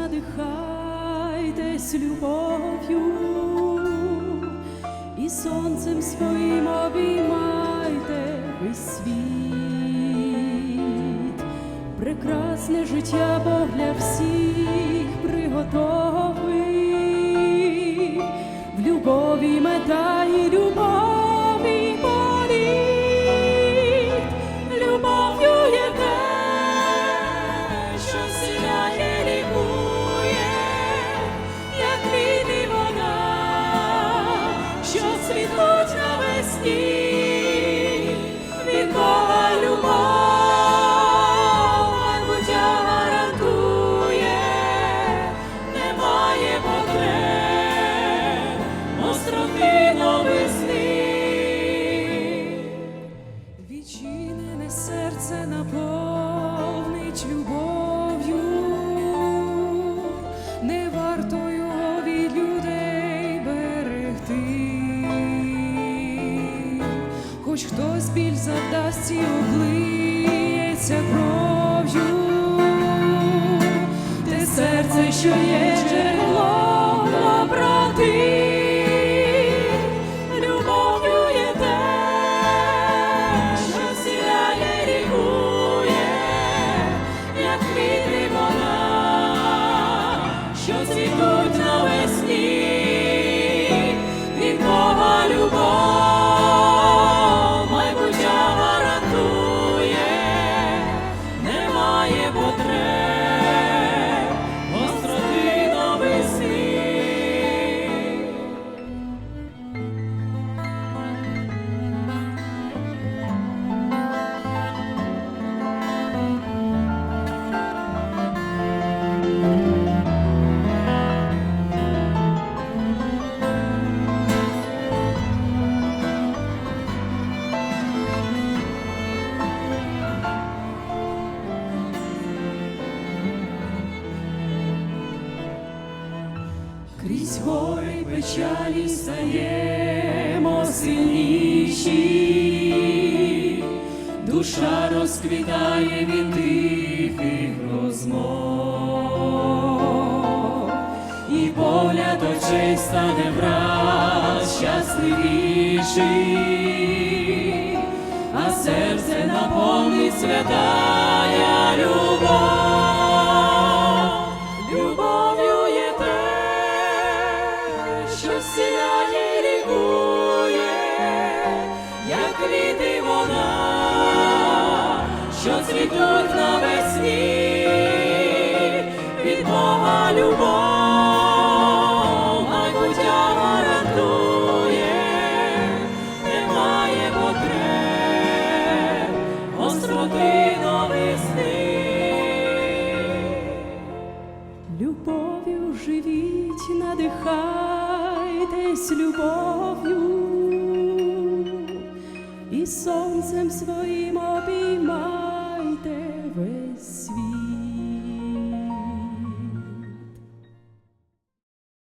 надихайтесь любов'ю і сонцем своїм обіймайте весь світ. Прекрасне життя Бог для всіх від Бога любов, майбуття немає потреб, остроти новесни. Відчинене серце наповнить біль завдасть і облиється кров'ю, те серце, що є джерелом доброти, любов'ю те, що сіяє, лікує, як вона, що цвітуть Крізь гори печалі стаємо сильніші, душа розквітає від тихих розмов, і погляд очей стане враз щасливіший, а серце наповнить святая любов. Сіяє, лікує, як квіти вона, що цвітуть навесні, від Бога любов, майбуття гарантує, немає потреб, остроти новесни. Любов'ю живіть, надихайтесь любов'ю і сонцем своїм обіймайтесь